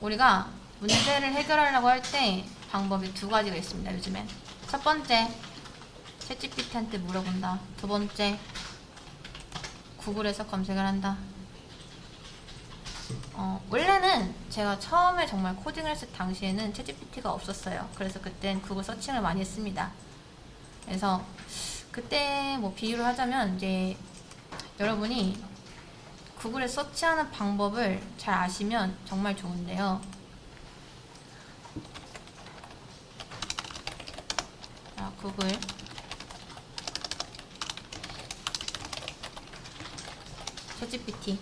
우리가 문제를 해결하려고 할 때 방법이 두 가지가 있습니다. 요즘엔 첫 번째 챗GPT한테 물어본다. 두 번째 구글에서 검색을 한다. 어, 원래는 제가 처음에 정말 코딩을 했을 당시에는 챗GPT가 없었어요. 그래서 그땐 구글 서칭을 많이 했습니다. 그래서 그때 뭐 비유를 하자면 이제 여러분이 구글에 서치하는 방법을 잘 아시면 정말 좋은데요. 자, 구글 챗GPT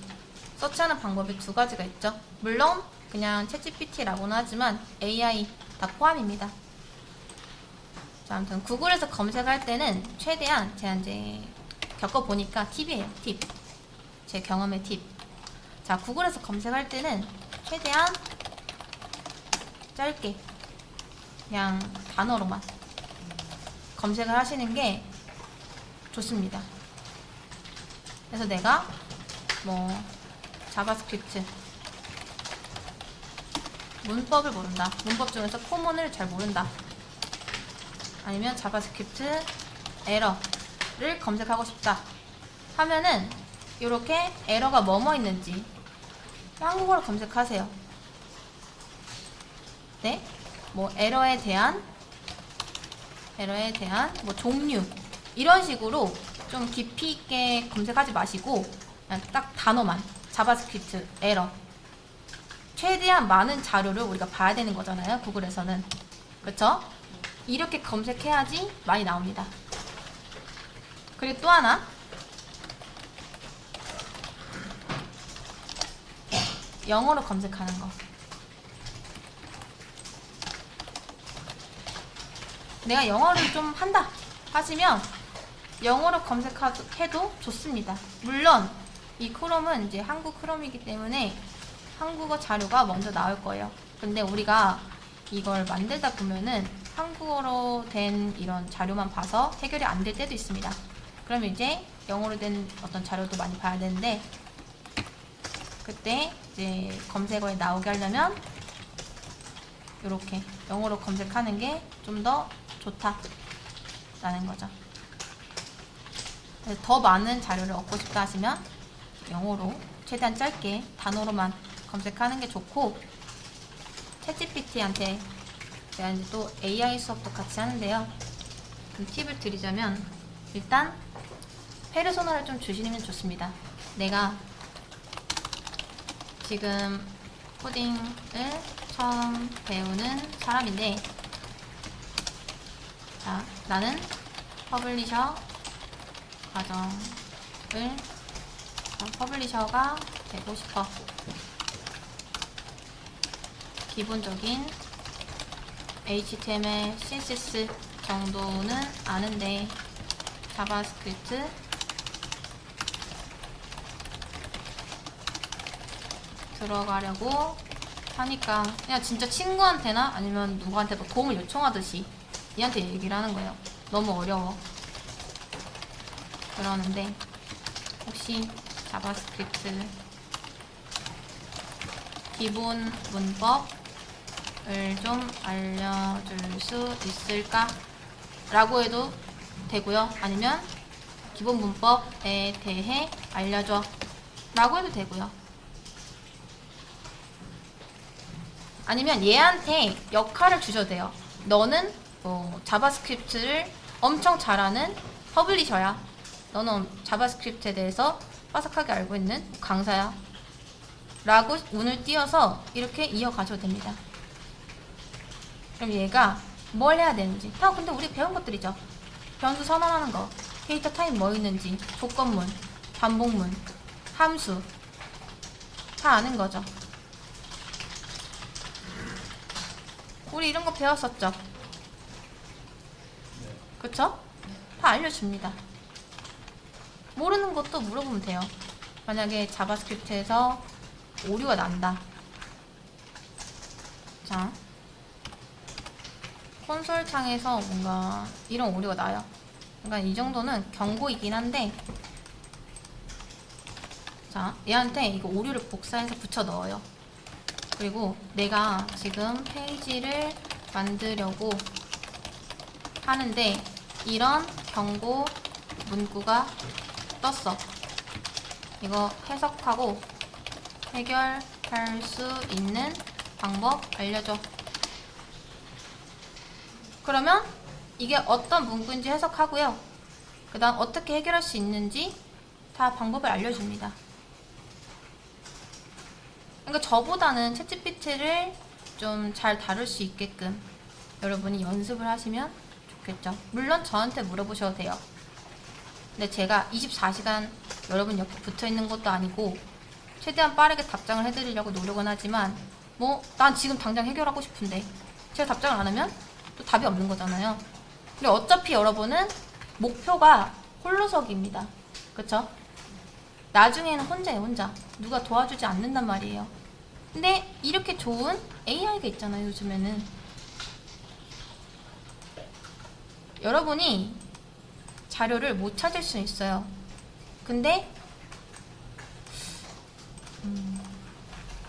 서치하는 방법이 두 가지가 있죠. 물론 그냥 챗GPT라고는 하지만 AI 다 포함입니다. 자, 아무튼 구글에서 검색할 때는 최대한 제가 이제 겪어보니까 팁이에요. 팁. 제 경험의 팁. 자, 구글에서 검색할 때는 최대한 짧게 그냥 단어로만 검색을 하시는 게 좋습니다. 그래서 내가 뭐 자바스크립트 문법을 모른다. 문법 중에서 코먼을 잘 모른다. 아니면 자바스크립트 에러를 검색하고 싶다. 하면은 이렇게 에러가 뭐뭐 있는지 한국어로 검색하세요. 네? 뭐 에러에 대한 에러에 대한 뭐 종류 이런 식으로 좀 깊이 있게 검색하지 마시고 그냥 딱 단어만 자바스크립트 에러 최대한 많은 자료를 우리가 봐야 되는 거잖아요 구글에서는 그렇죠? 이렇게 검색해야지 많이 나옵니다 그리고 또 하나 영어로 검색하는 거 내가 영어를 좀 한다 하시면 영어로 검색해도 좋습니다. 물론 이 크롬은 이제 한국 크롬이기 때문에 한국어 자료가 먼저 나올 거예요. 근데 우리가 이걸 만들다 보면은 한국어로 된 이런 자료만 봐서 해결이 안 될 때도 있습니다. 그러면 이제 영어로 된 어떤 자료도 많이 봐야 되는데 그때 이제 검색어에 나오게 하려면 이렇게 영어로 검색하는 게 좀 더 좋다라는 거죠. 더 많은 자료를 얻고 싶다 하시면 영어로 최대한 짧게 단어로만 검색하는 게 좋고 챗GPT한테 제가 이제 또 AI 수업도 같이 하는데요. 좀 팁을 드리자면 일단 페르소나를 좀 주시면 좋습니다. 내가 지금 코딩을 처음 배우는 사람인데 자, 나는 퍼블리셔 과정을 어, 퍼블리셔가 되고 싶어. 기본적인 HTML, CSS 정도는 아는데 자바스크립트 들어가려고 하니까 그냥 진짜 친구한테나 아니면 누구한테 뭐 도움을 요청하듯이 얘한테 얘기를 하는 거예요. 너무 어려워. 그러는데 혹시 자바스크립트 기본 문법을 좀 알려줄 수 있을까? 라고 해도 되고요. 아니면 기본 문법에 대해 알려줘. 라고 해도 되고요. 아니면 얘한테 역할을 주셔도 돼요. 너는 뭐 자바스크립트를 엄청 잘하는 퍼블리셔야. 너는 자바스크립트에 대해서 빠삭하게 알고 있는 강사야. 라고 운을 띄어서 이렇게 이어가셔도 됩니다. 그럼 얘가 뭘 해야 되는지. 다 근데 우리 배운 것들이죠. 변수 선언하는 거, 데이터 타입 뭐 있는지, 조건문, 반복문, 함수. 다 아는 거죠. 우리 이런 거 배웠었죠? 그쵸? 다 알려줍니다. 모르는 것도 물어보면 돼요. 만약에 자바스크립트에서 오류가 난다. 자, 콘솔 창에서 뭔가 이런 오류가 나요. 그러니까 이 정도는 경고이긴 한데, 자, 얘한테 이거 오류를 복사해서 붙여 넣어요. 그리고 내가 지금 페이지를 만들려고 하는데 이런 경고 문구가 떴어. 이거 해석하고 해결할 수 있는 방법 알려줘. 그러면 이게 어떤 문구인지 해석하고요. 그 다음 어떻게 해결할 수 있는지 다 방법을 알려줍니다. 그러니까 저보다는 챗GPT를 좀 잘 다룰 수 있게끔 여러분이 연습을 하시면 좋겠죠. 물론 저한테 물어보셔도 돼요. 근데 제가 24시간 여러분 옆에 붙어 있는 것도 아니고 최대한 빠르게 답장을 해드리려고 노력은 하지만 뭐 난 지금 당장 해결하고 싶은데 제가 답장을 안 하면 또 답이 없는 거잖아요. 근데 어차피 여러분은 목표가 홀로서기입니다. 그쵸? 나중에는 혼자예요, 혼자. 누가 도와주지 않는단 말이에요. 근데 이렇게 좋은 AI가 있잖아요, 요즘에는. 여러분이 자료를 못 찾을 수 있어요. 근데 음,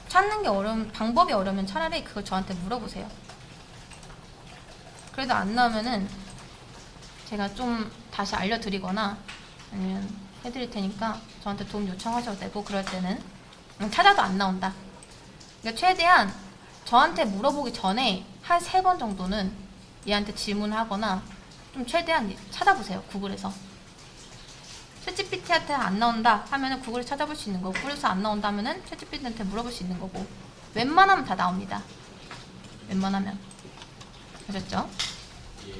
찾는 게 어려운 방법이 어려우면 차라리 그걸 저한테 물어보세요. 그래도 안 나오면은 제가 좀 다시 알려드리거나 아니면 해드릴 테니까 저한테 도움 요청하셔도 되고 그럴 때는 음, 찾아도 안 나온다. 그러니까 최대한 저한테 물어보기 전에 한 세 번 정도는 얘한테 질문하거나 좀 최대한 찾아보세요 구글에서. 챗GPT한테 안 나온다 하면은 구글에 찾아볼 수 있는 거고 구글에서 안 나온다 하면은 챗GPT한테 물어볼 수 있는 거고 웬만하면 다 나옵니다. 웬만하면 아셨죠?